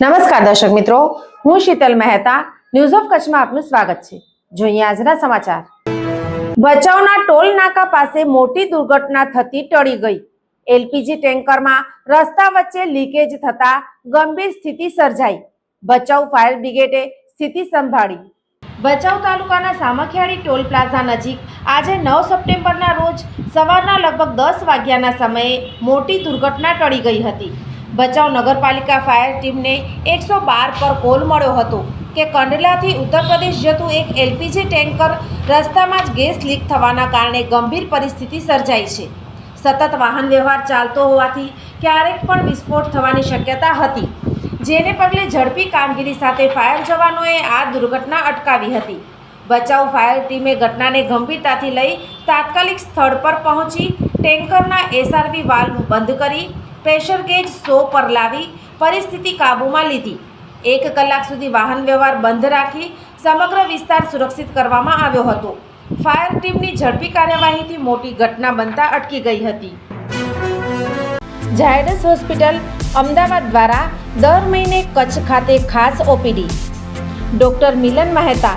નમસ્કાર દર્શક મિત્રો, હું શીતલ મહેતા ન્યૂઝ ઓફ કચ્છમાં આપનું સ્વાગત છે. જોઈએ આજના સમાચાર. ભચાઉના ટોલ નાકા પાસે મોટી દુર્ઘટના થતી ટળી ગઈ. એલપીજી ટેન્કરમાં રસ્તા વચ્ચે લીકેજ થતા ગંભીર સ્થિતિ સર્જાઈ. ભચાઉ ફાયર બ્રિગેડે સ્થિતિ સંભાળી. ભચાઉ તાલુકાના સામખિયાળી ટોલ પ્લાઝા નજીક આજે નવ સપ્ટેમ્બરના રોજ સવારના લગભગ દસ વાગ્યાના સમયે મોટી દુર્ઘટના ટળી ગઈ હતી. ભચાઉ નગરપાલિકા ફાયર ટીમને એકસો બાર પર કોલ મળ્યો હતો કે કંડલાથી ઉત્તર પ્રદેશ જતું એક એલપીજી ટેન્કર રસ્તામાં જ ગેસ લીક થવાના કારણે ગંભીર પરિસ્થિતિ સર્જાઈ છે. સતત વાહન વ્યવહાર ચાલતો હોવાથી ક્યારેક પણ વિસ્ફોટ થવાની શક્યતા હતી. જેને પગલે ઝડપી કામગીરી સાથે ફાયર જવાનોએ આ દુર્ઘટના અટકાવી હતી. બચાવ ફાયર ટીમે ઘટનાને ગંભીરતાથી લઈ તાત્કાલિક સ્થળ પર પહોંચી ટેન્કરના એસઆરબી વાલ્વ બંધ કરી પ્રેશર ગેજ સો પર લાવી પરિસ્થિતિ કાબૂમાં લીધી. એક કલાક સુધી વાહન વ્યવહાર બંધ રાખી સમગ્ર વિસ્તાર સુરક્ષિત કરવામાં આવ્યો હતો. ફાયર ટીમની ઝડપી કાર્યવાહીથી મોટી ઘટના બનતા અટકી ગઈ હતી. ઝાયડસ હોસ્પિટલ અમદાવાદ દ્વારા દર મહિને કચ્છ ખાતે ખાસ OPD. Doctor Milan Mehta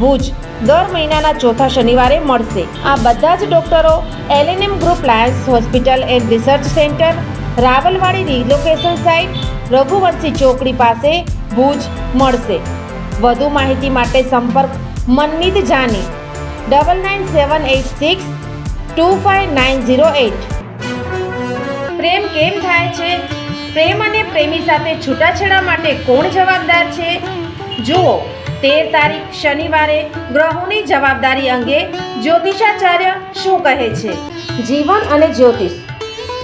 Bhuj. દર મહિનાના ચોથા શનિવારે મળશે. આ બધા જ ડૉક્ટરો LNM group lions hospital and research centre, Rawalwadi relocation site, Raghuvanshi ચોકડી પાસે ભુજ મળશે. વધુ માહિતી માટે સંપર્ક Manmeet Jani. Double nine seven eight six two five nine zero eight પ્રેમ કેમ થાય છે? પ્રેમ અને પ્રેમી સાથે છૂટાછેડા માટે કોણ જવાબદાર છે? જુઓ તેર તારીખ શનિવારે ગ્રહોની જવાબદારી અંગે જ્યોતિષાચાર્ય શું કહે છે? જીવન અને જ્યોતિષ.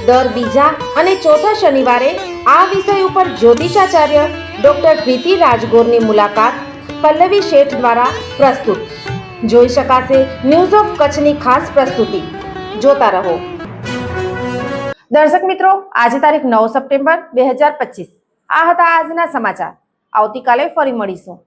દર બીજા અને ચોથા શનિવારે આ વિષય ઉપર જ્યોતિષાચાર્ય ડૉક્ટર પ્રીતિ રાજગોરની મુલાકાત પલ્લવી શેઠ દ્વારા પ્રસ્તુત. જોઈ શકાશે ન્યૂઝ ઓફ કચ્છની ખાસ પ્રસ્તુતિ. જોતા રહો. દર્શક મિત્રો આજે તારીખ નવ સપ્ટેમ્બર બે હજાર પચીસ. આ હતા આજના સમાચાર. આવતીકાલે ફરી મળીશું.